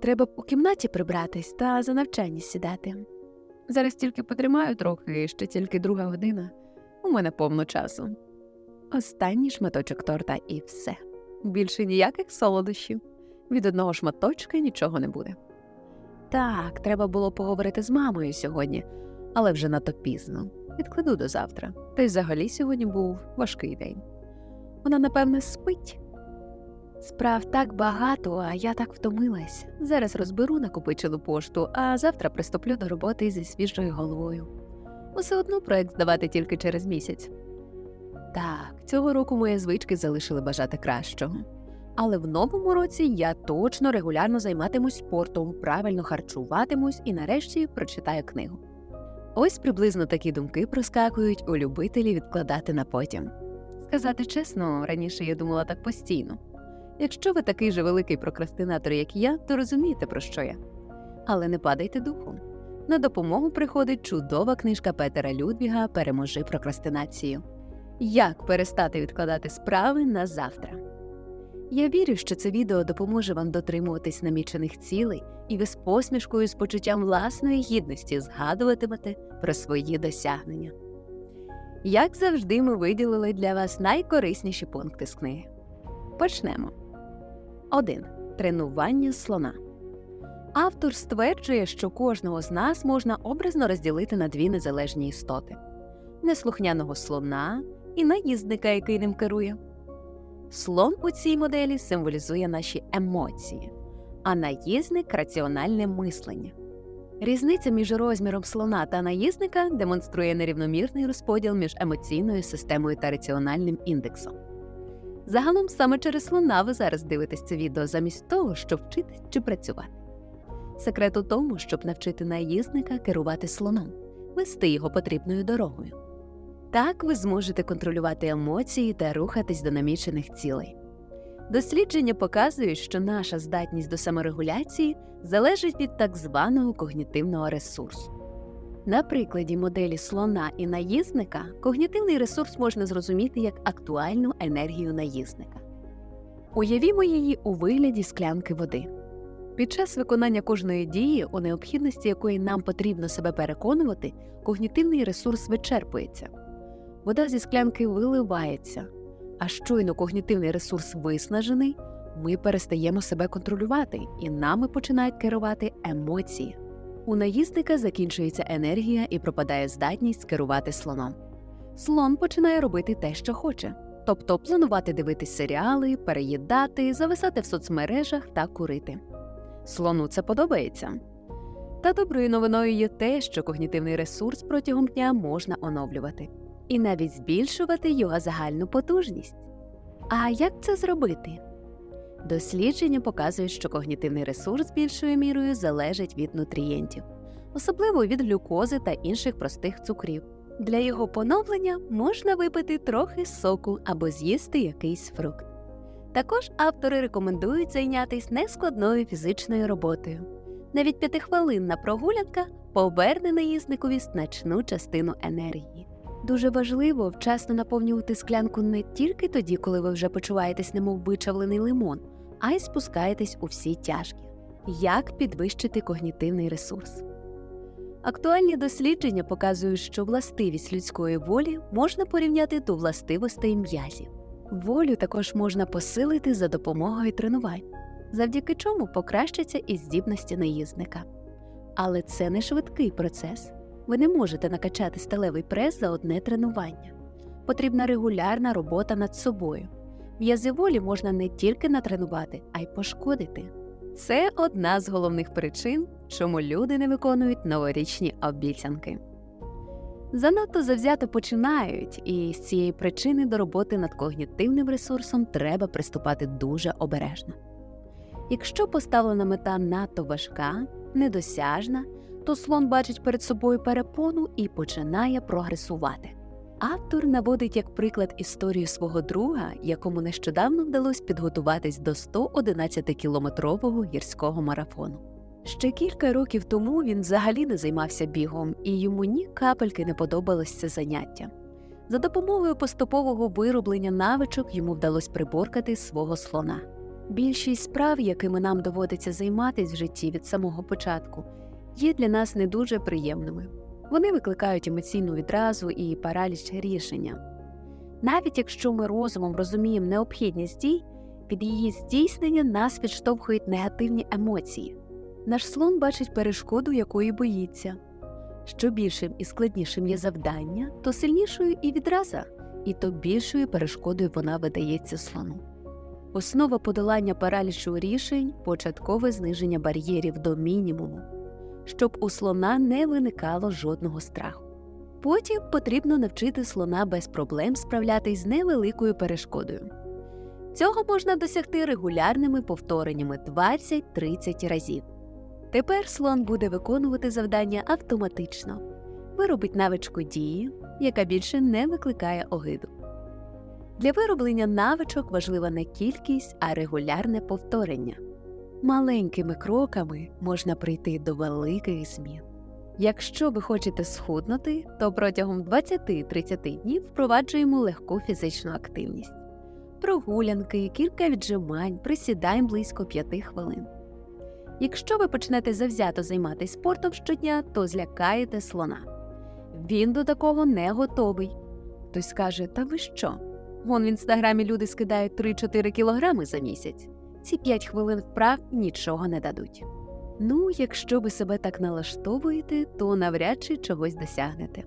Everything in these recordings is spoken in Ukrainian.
Треба б у кімнаті прибратись та за навчання сідати. Зараз тільки потримаю трохи, ще тільки друга година. У мене повно часу. Останній шматочок торта і все. Більше ніяких солодощів. Від одного шматочка нічого не буде. Так, треба було поговорити з мамою сьогодні, але вже надто пізно. Відкладу до завтра. Та й взагалі сьогодні був важкий день. Вона, напевне, спить. Справ так багато, а я так втомилась. Зараз розберу накопичену пошту, а завтра приступлю до роботи зі свіжою головою. Усе одно проект здавати тільки через місяць. Так, цього року мої звички залишили бажати кращого. Але в новому році я точно регулярно займатимусь спортом, правильно харчуватимусь і нарешті прочитаю книгу. Ось приблизно такі думки проскакують у любителі відкладати на потім. Сказати чесно, раніше я думала так постійно. Якщо ви такий же великий прокрастинатор, як я, то розумієте, про що я. Але не падайте духом. На допомогу приходить чудова книжка Петера Людвіга Переможи прокрастинацію. Як перестати відкладати справи на завтра. Я вірю, що це відео допоможе вам дотримуватись намічених цілей, і ви з посмішкою з почуттям власної гідності згадуватимете про свої досягнення. Як завжди, ми виділили для вас найкорисніші пункти з книги. Почнемо. 1. Тренування слона. Автор стверджує, що кожного з нас можна образно розділити на дві незалежні істоти: неслухняного слона і наїздника, який ним керує. Слон у цій моделі символізує наші емоції, а наїзник раціональне мислення. Різниця між розміром слона та наїзника демонструє нерівномірний розподіл між емоційною системою та раціональним індексом. Загалом саме через слона ви зараз дивитесь це відео замість того, щоб вчитись чи працювати. Секрет у тому, щоб навчити наїзника керувати слоном, вести його потрібною дорогою. Так ви зможете контролювати емоції та рухатись до намічених цілей. Дослідження показують, що наша здатність до саморегуляції залежить від так званого когнітивного ресурсу. На прикладі моделі слона і наїзника когнітивний ресурс можна зрозуміти як актуальну енергію наїзника. Уявімо її у вигляді склянки води. Під час виконання кожної дії, у необхідності якої нам потрібно себе переконувати, когнітивний ресурс вичерпується. Вода зі склянки виливається, а щойно когнітивний ресурс виснажений, ми перестаємо себе контролювати, і нами починають керувати емоції. У наїзника закінчується енергія і пропадає здатність керувати слоном. Слон починає робити те, що хоче, тобто планувати дивитись серіали, переїдати, зависати в соцмережах та курити. Слону це подобається. Та доброю новиною є те, що когнітивний ресурс протягом дня можна оновлювати і навіть збільшувати його загальну потужність. А як це зробити? Дослідження показують, що когнітивний ресурс більшою мірою залежить від нутрієнтів, особливо від глюкози та інших простих цукрів. Для його поновлення можна випити трохи соку або з'їсти якийсь фрукт. Також автори рекомендують зайнятися нескладною фізичною роботою. Навіть п'ятихвилинна прогулянка поверне наїзникові значну частину енергії. Дуже важливо вчасно наповнювати склянку не тільки тоді, коли ви вже почуваєтесь немов вичавлений лимон, а й спускаєтесь у всі тяжкі. Як підвищити когнітивний ресурс? Актуальні дослідження показують, що властивість людської волі можна порівняти до властивостей м'язів. Волю також можна посилити за допомогою тренувань, завдяки чому покращаться і здібності наїзника. Але це не швидкий процес. Ви не можете накачати сталевий прес за одне тренування. Потрібна регулярна робота над собою. М'язи волі можна не тільки натренувати, а й пошкодити. Це одна з головних причин, чому люди не виконують новорічні обіцянки. Занадто завзято починають, і з цієї причини до роботи над когнітивним ресурсом треба приступати дуже обережно. Якщо поставлена мета надто важка, недосяжна, то слон бачить перед собою перепону і починає прогресувати. Автор наводить як приклад історію свого друга, якому нещодавно вдалося підготуватись до 111-кілометрового гірського марафону. Ще кілька років тому він взагалі не займався бігом, і йому ні капельки не подобалось це заняття. За допомогою поступового вироблення навичок йому вдалося приборкати свого слона. Більшість справ, якими нам доводиться займатися в житті від самого початку, є для нас не дуже приємними. Вони викликають емоційну відразу і параліч рішення. Навіть якщо ми розумом розуміємо необхідність дій, від її здійснення нас відштовхують негативні емоції. Наш слон бачить перешкоду, якої боїться. Що більшим і складнішим є завдання, то сильнішою і відраза, і то більшою перешкодою вона видається слону. Основа подолання паралічу рішень початкове зниження бар'єрів до мінімуму, щоб у слона не виникало жодного страху. Потім потрібно навчити слона без проблем справлятись з невеликою перешкодою. Цього можна досягти регулярними повтореннями 20-30 разів. Тепер слон буде виконувати завдання автоматично, виробить навичку дії, яка більше не викликає огиду. Для вироблення навичок важлива не кількість, а регулярне повторення. Маленькими кроками можна прийти до великих змін. Якщо ви хочете схуднути, то протягом 20-30 днів впроваджуємо легку фізичну активність. Прогулянки, кілька віджимань, присідань близько 5 хвилин. Якщо ви почнете завзято займатися спортом щодня, то злякаєте слона. Він до такого не готовий. Хтось скаже: Та ви що? Вон в інстаграмі люди скидають 3-4 кілограми за місяць. Ці 5 хвилин вправ нічого не дадуть. Ну, якщо ви себе так налаштовуєте, то навряд чи чогось досягнете.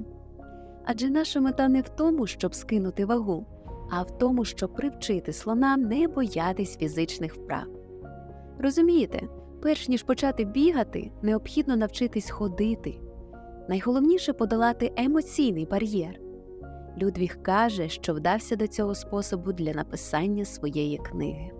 Адже наша мета не в тому, щоб скинути вагу, а в тому, щоб привчити слона не боятись фізичних вправ. Розумієте, перш ніж почати бігати, необхідно навчитись ходити. Найголовніше подолати емоційний бар'єр. Людвіг каже, що вдався до цього способу для написання своєї книги.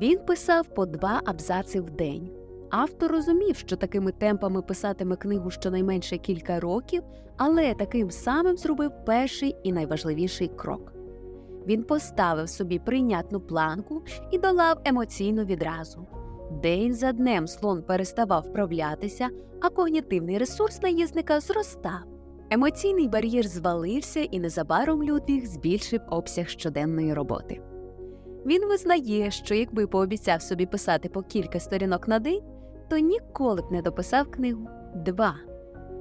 Він писав по два абзаци в день. Автор розумів, що такими темпами писатиме книгу щонайменше кілька років, але таким самим зробив перший і найважливіший крок. Він поставив собі прийнятну планку і долав емоційну відразу. День за днем слон переставав вправлятися, а когнітивний ресурс наїзника зростав. Емоційний бар'єр звалився, і незабаром Людвіг збільшив обсяг щоденної роботи. Він визнає, що якби пообіцяв собі писати по кілька сторінок на день, то ніколи б не дописав книгу. 2.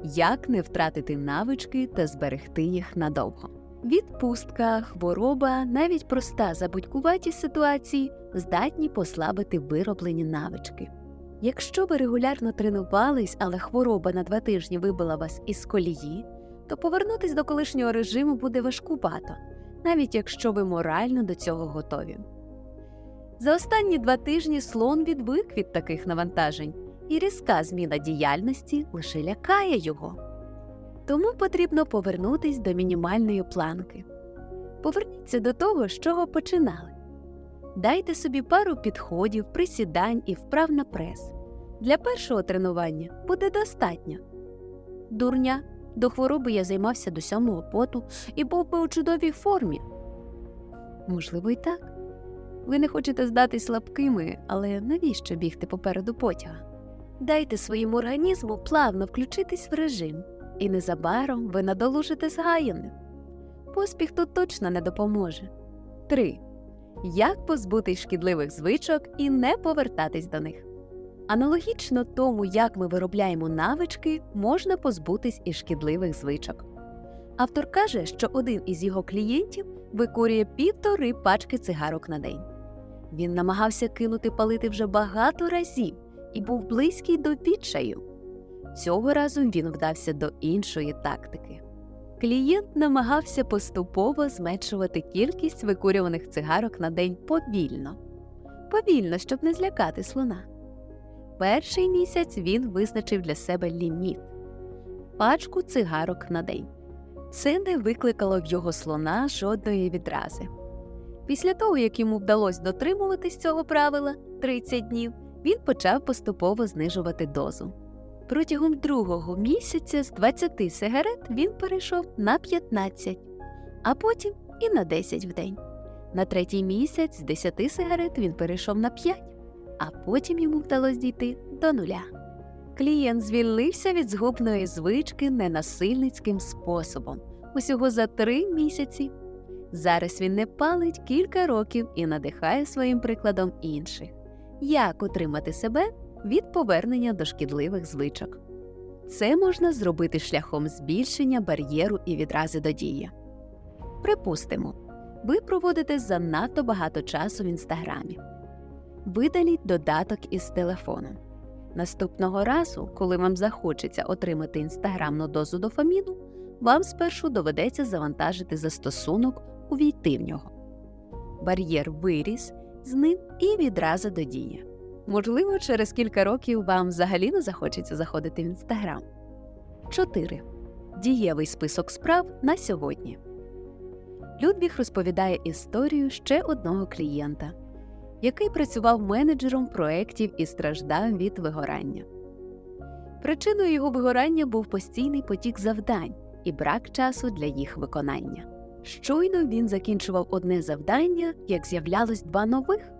Як не втратити навички та зберегти їх надовго. Відпустка, хвороба, навіть проста забудькуваті ситуації здатні послабити вироблені навички. Якщо ви регулярно тренувались, але хвороба на два тижні вибила вас із колії, то повернутись до колишнього режиму буде важкувато, навіть якщо ви морально до цього готові. За останні два тижні слон відвик від таких навантажень, і різка зміна діяльності лише лякає його. Тому потрібно повернутись до мінімальної планки. Поверніться до того, з чого починали. Дайте собі пару підходів, присідань і вправ на прес. Для першого тренування буде достатньо. Дурня, до хвороби я займався до сьомого поту і був би у чудовій формі. Можливо, і так. Ви не хочете здатись слабкими, але навіщо бігти попереду потяга? Дайте своєму організму плавно включитись в режим, і незабаром ви надолужите згаяним. Поспіх тут точно не допоможе. 3. Як позбутись шкідливих звичок і не повертатись до них. Аналогічно тому, як ми виробляємо навички, можна позбутись і шкідливих звичок. Автор каже, що один із його клієнтів викурює півтори пачки цигарок на день. Він намагався кинути палити вже багато разів і був близький до відчаю. Цього разу він вдався до іншої тактики. Клієнт намагався поступово зменшувати кількість викурюваних цигарок на день повільно, повільно, щоб не злякати слона. Перший місяць він визначив для себе ліміт пачку цигарок на день. Це не викликало в його слона жодної відрази. Після того, як йому вдалося дотримуватись цього правила 30 днів, він почав поступово знижувати дозу. Протягом другого місяця з 20 сигарет він перейшов на 15, а потім і на 10 в день. На третій місяць з 10 сигарет він перейшов на 5, а потім йому вдалося дійти до нуля. Клієнт звільнився від згубної звички ненасильницьким способом усього за три місяці. Зараз він не палить кілька років і надихає своїм прикладом інших. Як утримати себе від повернення до шкідливих звичок? Це можна зробити шляхом збільшення бар'єру і відрази до дії. Припустимо, ви проводите занадто багато часу в інстаграмі. Видаліть додаток із телефону. Наступного разу, коли вам захочеться отримати інстаграмну дозу дофаміну, вам спершу доведеться завантажити застосунок, увійти в нього. Бар'єр виріс, з ним і відразу до дії. Можливо, через кілька років вам взагалі не захочеться заходити в інстаграм. 4. Дієвий список справ на сьогодні. Людвіг розповідає історію ще одного клієнта, який працював менеджером проєктів і страждав від вигорання. Причиною його вигорання був постійний потік завдань і брак часу для їх виконання. Щойно він закінчував одне завдання, як з'являлось два нових.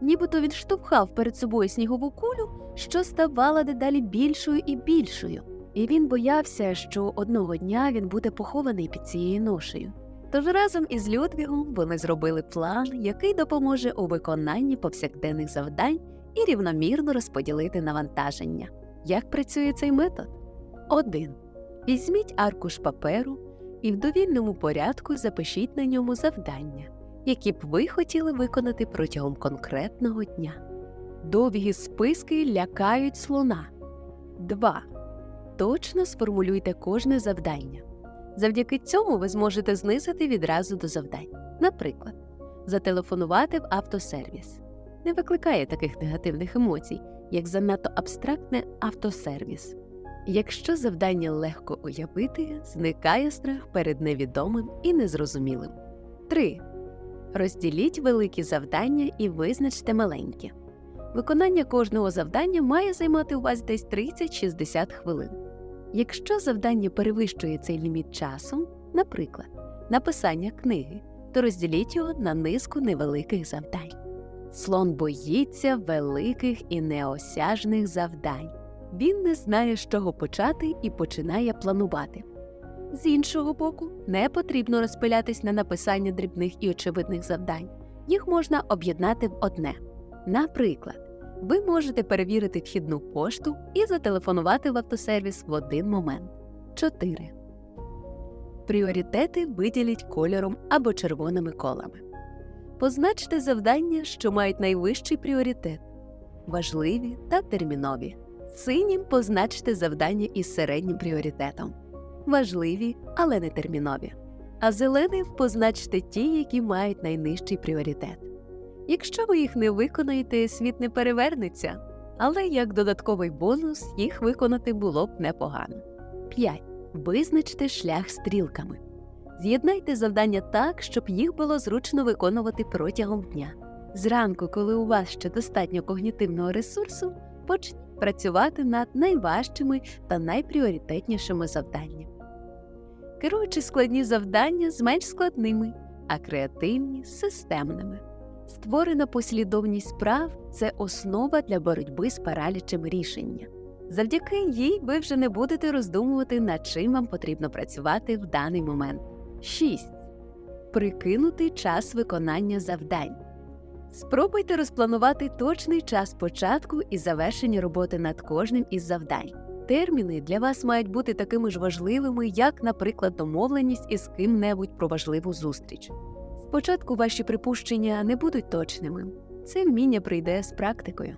Нібито він штовхав перед собою снігову кулю, що ставала дедалі більшою і більшою, і він боявся, що одного дня він буде похований під цією ношею. Тож разом із Людвігом вони зробили план, який допоможе у виконанні повсякденних завдань і рівномірно розподілити навантаження. Як працює цей метод? 1. Візьміть аркуш паперу і в довільному порядку запишіть на ньому завдання, які б ви хотіли виконати протягом конкретного дня. Довгі списки лякають слона. 2. Точно сформулюйте кожне завдання. Завдяки цьому ви зможете знизити відразу до завдань. Наприклад, зателефонувати в автосервіс. Не викликає таких негативних емоцій, як занадто абстрактне автосервіс. Якщо завдання легко уявити, зникає страх перед невідомим і незрозумілим. 3. Розділіть великі завдання і визначте маленькі. Виконання кожного завдання має займати у вас десь 30-60 хвилин. Якщо завдання перевищує цей ліміт часу, наприклад, написання книги, то розділіть його на низку невеликих завдань. Слон боїться великих і неосяжних завдань. Він не знає, з чого почати і починає планувати. З іншого боку, не потрібно розпилятись на написання дрібних і очевидних завдань. Їх можна об'єднати в одне. Наприклад, ви можете перевірити вхідну пошту і зателефонувати в автосервіс в один момент. 4. Пріоритети виділіть кольором або червоними колами. Позначте завдання, що мають найвищий пріоритет важливі та термінові. Синім позначте завдання із середнім пріоритетом важливі, але не термінові. А зеленим позначте ті, які мають найнижчий пріоритет. Якщо ви їх не виконаєте, світ не перевернеться, але як додатковий бонус їх виконати було б непогано. 5. Визначте шлях стрілками. З'єднайте завдання так, щоб їх було зручно виконувати протягом дня. Зранку, коли у вас ще достатньо когнітивного ресурсу, почніть працювати над найважчими та найпріоритетнішими завданнями. Керуючи складні завдання з менш складними, а креативні системними. Створена послідовність справ це основа для боротьби з паралічем рішення. Завдяки їй ви вже не будете роздумувати, над чим вам потрібно працювати в даний момент. 6. Прикинути час виконання завдань. Спробуйте розпланувати точний час початку і завершення роботи над кожним із завдань. Терміни для вас мають бути такими ж важливими, як, наприклад, домовленість із ким-небудь про важливу зустріч. Спочатку ваші припущення не будуть точними. Це вміння прийде з практикою.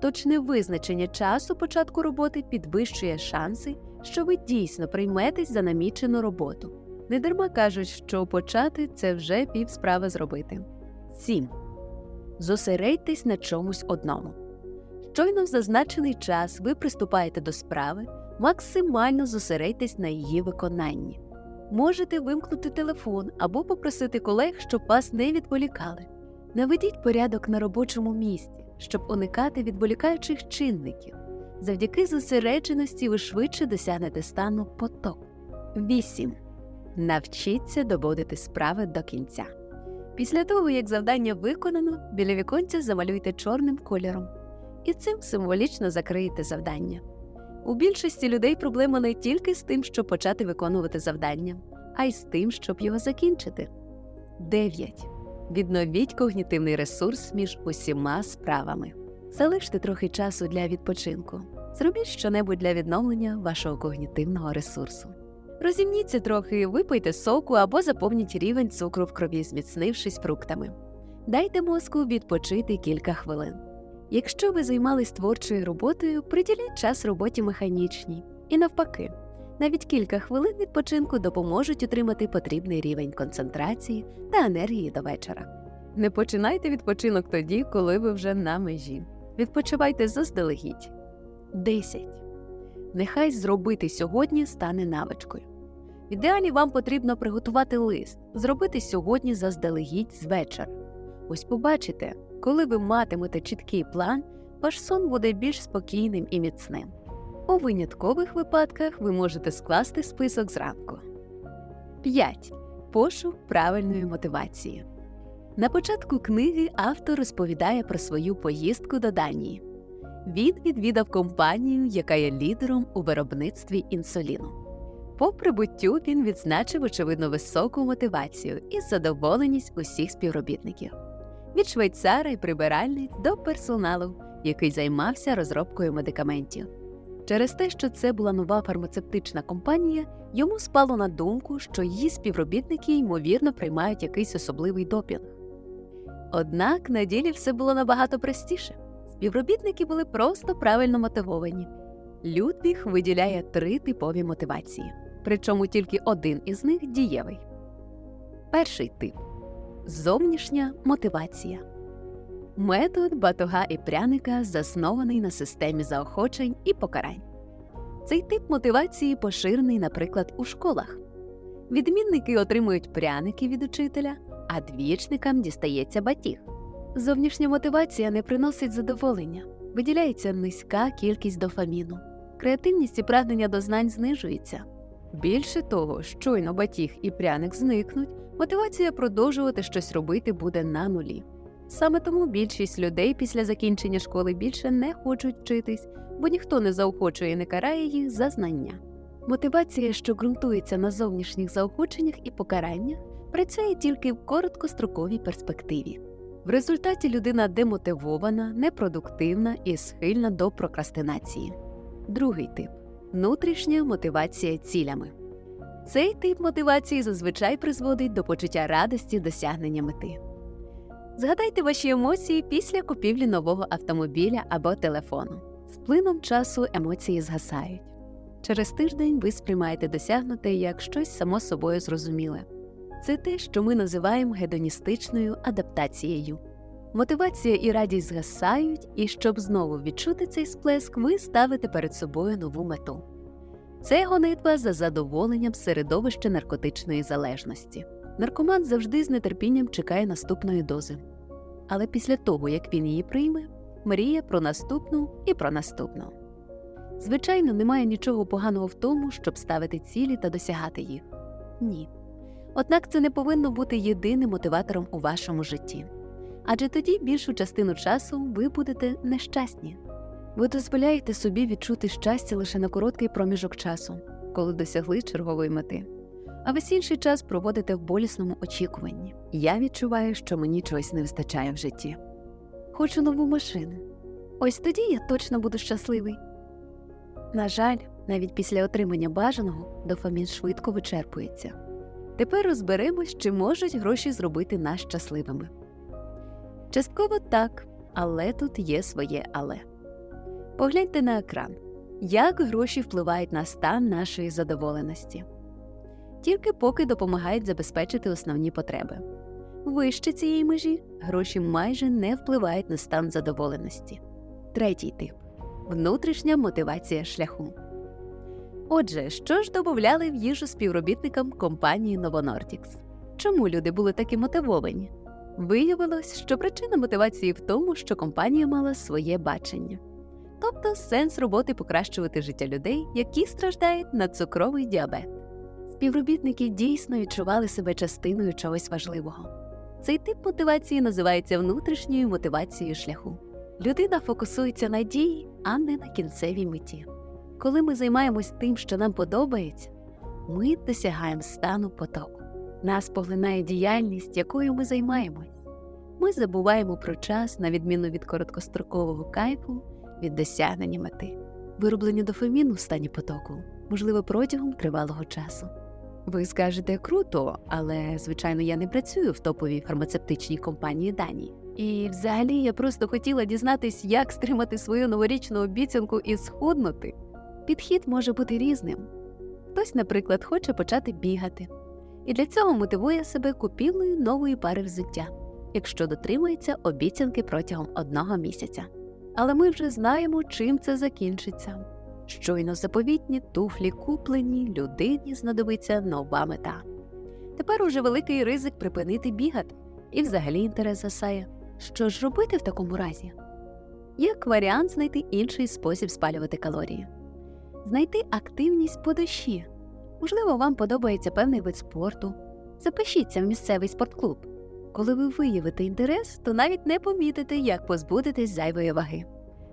Точне визначення часу початку роботи підвищує шанси, що ви дійсно прийметесь за намічену роботу. Недарма кажуть, що почати це вже пів справи зробити. 7. Зосередьтесь на чомусь одному. Щойно в зазначений час ви приступаєте до справи, максимально зосередьтесь на її виконанні. Можете вимкнути телефон або попросити колег, щоб вас не відволікали. Наведіть порядок на робочому місці, щоб уникати відволікаючих чинників. Завдяки зосередженості ви швидше досягнете стану поток. 8. Навчіться доводити справи до кінця. Після того, як завдання виконано, біля віконця замалюйте чорним кольором. І цим символічно закриєте завдання. У більшості людей проблема не тільки з тим, щоб почати виконувати завдання, а й з тим, щоб його закінчити. 9. Відновіть когнітивний ресурс між усіма справами. Залиште трохи часу для відпочинку. Зробіть щонебудь для відновлення вашого когнітивного ресурсу. Розімніться трохи, випийте соку або заповніть рівень цукру в крові, зміцнившись фруктами. Дайте мозку відпочити кілька хвилин. Якщо ви займались творчою роботою, приділіть час роботі механічній. І навпаки, навіть кілька хвилин відпочинку допоможуть отримати потрібний рівень концентрації та енергії до вечора. Не починайте відпочинок тоді, коли ви вже на межі. Відпочивайте заздалегідь. 10. Нехай зробити сьогодні стане навичкою. В ідеалі вам потрібно приготувати лист, зробити сьогодні заздалегідь з вечора. Ось побачите, коли ви матимете чіткий план, ваш сон буде більш спокійним і міцним. У виняткових випадках ви можете скласти список зранку. 5. Пошук правильної мотивації. На початку книги автор розповідає про свою поїздку до Данії. Він відвідав компанію, яка є лідером у виробництві інсуліну. По прибуттю він відзначив очевидно високу мотивацію і задоволеність усіх співробітників від швейцара і прибиральниць до персоналу, який займався розробкою медикаментів. Через те, що це була нова фармацевтична компанія, йому спало на думку, що її співробітники ймовірно приймають якийсь особливий допінг. Однак на ділі все було набагато простіше. Співробітники були просто правильно мотивовані. Людвіг виділяє три типові мотивації, причому тільки один із них дієвий. Перший тип зовнішня мотивація. Метод батога і пряника заснований на системі заохочень і покарань. Цей тип мотивації поширений, наприклад, у школах. Відмінники отримують пряники від учителя, а двічникам дістається батіг. Зовнішня мотивація не приносить задоволення, виділяється низька кількість дофаміну. Креативність і прагнення до знань знижується. Більше того, щойно батіг і пряник зникнуть, мотивація продовжувати щось робити буде на нулі. Саме тому більшість людей після закінчення школи більше не хочуть вчитись, бо ніхто не заохочує і не карає їх за знання. Мотивація, що ґрунтується на зовнішніх заохоченнях і покараннях, працює тільки в короткостроковій перспективі. В результаті людина демотивована, непродуктивна і схильна до прокрастинації. Другий тип внутрішня мотивація цілями. Цей тип мотивації зазвичай призводить до почуття радості досягнення мети. Згадайте ваші емоції після купівлі нового автомобіля або телефону. З плином часу емоції згасають. Через тиждень ви сприймаєте досягнуте як щось само собою зрозуміле. Це те, що ми називаємо гедоністичною адаптацією. Мотивація і радість згасають, і щоб знову відчути цей сплеск, ви ставите перед собою нову мету. Це гонитва за задоволенням середовища наркотичної залежності. Наркоман завжди з нетерпінням чекає наступної дози. Але після того, як він її прийме, мріє про наступну і про наступну. Звичайно, немає нічого поганого в тому, щоб ставити цілі та досягати їх. Ні. Однак це не повинно бути єдиним мотиватором у вашому житті. Адже тоді більшу частину часу ви будете нещасні. Ви дозволяєте собі відчути щастя лише на короткий проміжок часу, коли досягли чергової мети. А весь інший час проводите в болісному очікуванні. Я відчуваю, що мені чогось не вистачає в житті. Хочу нову машину. Ось тоді я точно буду щасливий. На жаль, навіть після отримання бажаного дофамін швидко вичерпується. Тепер розберемось, чи можуть гроші зробити нас щасливими. Частково так, але тут є своє але. Погляньте на екран, як гроші впливають на стан нашої задоволеності. Тільки поки допомагають забезпечити основні потреби. Вище цієї межі гроші майже не впливають на стан задоволеності. Третій тип внутрішня мотивація шляху. Отже, що ж додавали в їжу співробітникам компанії Новонордікс? Чому люди були такі мотивовані? Виявилось, що причина мотивації в тому, що компанія мала своє бачення, тобто сенс роботи покращувати життя людей, які страждають на цукровий діабет. Співробітники дійсно відчували себе частиною чогось важливого. Цей тип мотивації називається внутрішньою мотивацією шляху. Людина фокусується на дії, а не на кінцевій меті. Коли ми займаємось тим, що нам подобається, ми досягаємо стану потоку. Нас поглинає діяльність, якою ми займаємось. Ми забуваємо про час, на відміну від короткострокового кайфу, від досягнення мети. Вироблення дофаміну в стані потоку можливо протягом тривалого часу. Ви скажете круто, але звичайно я не працюю в топовій фармацевтичній компанії Данії. І взагалі я просто хотіла дізнатись, як стримати свою новорічну обіцянку і схуднути. Підхід може бути різним. Хтось, наприклад, хоче почати бігати, і для цього мотивує себе купівлею нової пари взуття, якщо дотримується обіцянки протягом одного місяця. Але ми вже знаємо, чим це закінчиться. Щойно заповітні туфлі куплені, людині знадобиться нова мета. Тепер уже великий ризик припинити бігати, і взагалі інтерес засає. Що ж робити в такому разі? Як варіант знайти інший спосіб спалювати калорії, знайти активність по душі. Можливо, вам подобається певний вид спорту. Запишіться в місцевий спортклуб. Коли ви виявите інтерес, то навіть не помітите, як позбудетесь зайвої ваги.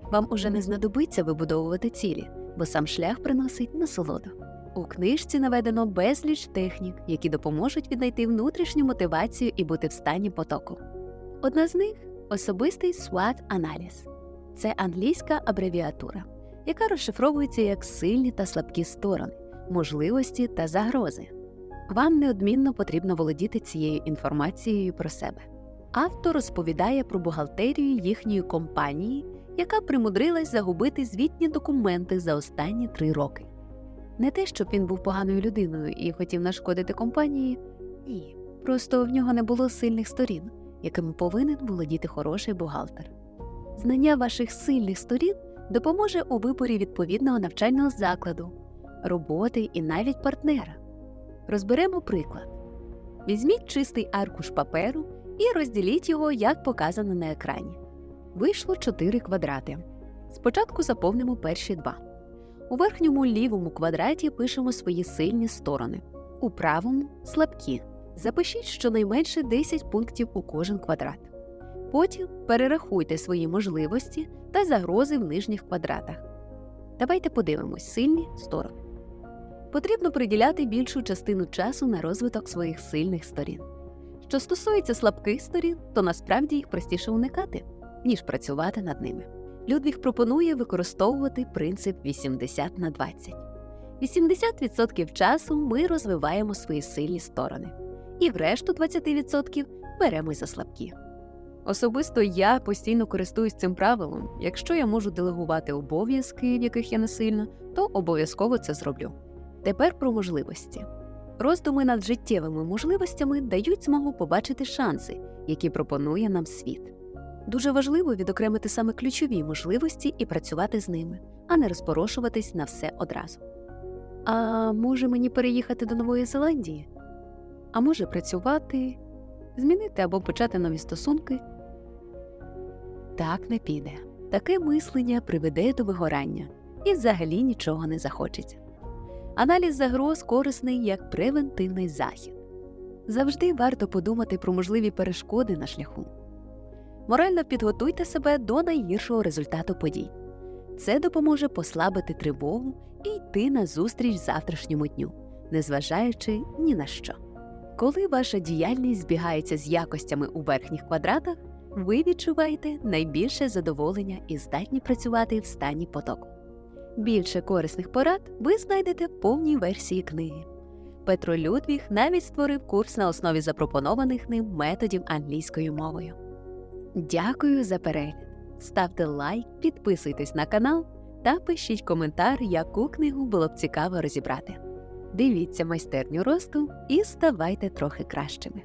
Вам уже не знадобиться вибудовувати цілі, бо сам шлях приносить насолоду. У книжці наведено безліч технік, які допоможуть віднайти внутрішню мотивацію і бути в стані потоку. Одна з них особистий SWOT-аналіз. Це англійська абревіатура, яка розшифровується як сильні та слабкі сторони, можливості та загрози. Вам неодмінно потрібно володіти цією інформацією про себе. Автор розповідає про бухгалтерію їхньої компанії, яка примудрилась загубити звітні документи за останні три роки. Не те, щоб він був поганою людиною і хотів нашкодити компанії, ні, просто в нього не було сильних сторін, якими повинен володіти хороший бухгалтер. Знання ваших сильних сторін допоможе у виборі відповідного навчального закладу, роботи і навіть партнера. Розберемо приклад. Візьміть чистий аркуш паперу і розділіть його, як показано на екрані. Вийшло 4 квадрати. Спочатку заповнимо перші два. У верхньому лівому квадраті пишемо свої сильні сторони, у правому слабкі. Запишіть щонайменше 10 пунктів у кожен квадрат. Потім перерахуйте свої можливості та загрози в нижніх квадратах. Давайте подивимось сильні сторони. Потрібно приділяти більшу частину часу на розвиток своїх сильних сторін. Що стосується слабких сторін, то насправді їх простіше уникати, ніж працювати над ними. Людвіг пропонує використовувати принцип 80 на 20. 80% часу ми розвиваємо свої сильні сторони, і в решту 20% беремось за слабкі. Особисто я постійно користуюсь цим правилом. Якщо я можу делегувати обов'язки, в яких я не сильна, то обов'язково це зроблю. Тепер про можливості. Роздуми над життєвими можливостями дають змогу побачити шанси, які пропонує нам світ. Дуже важливо відокремити саме ключові можливості і працювати з ними, а не розпорошуватись на все одразу. А може мені переїхати до Нової Зеландії? А може працювати, змінити або почати нові стосунки? Так не піде. Таке мислення приведе до вигорання і взагалі нічого не захочеться. Аналіз загроз корисний як превентивний захід. Завжди варто подумати про можливі перешкоди на шляху. Морально підготуйте себе до найгіршого результату подій. Це допоможе послабити тривогу і йти на зустріч завтрашньому дню, незважаючи ні на що. Коли ваша діяльність збігається з якостями у верхніх квадратах, ви відчуваєте найбільше задоволення і здатні працювати в стані потоку. Більше корисних порад ви знайдете в повній версії книги. Петро Людвіг навіть створив курс на основі запропонованих ним методів англійською мовою. Дякую за перегляд. Ставте лайк, підписуйтесь на канал та пишіть коментар, яку книгу було б цікаво розібрати. Дивіться майстерню росту і ставайте трохи кращими.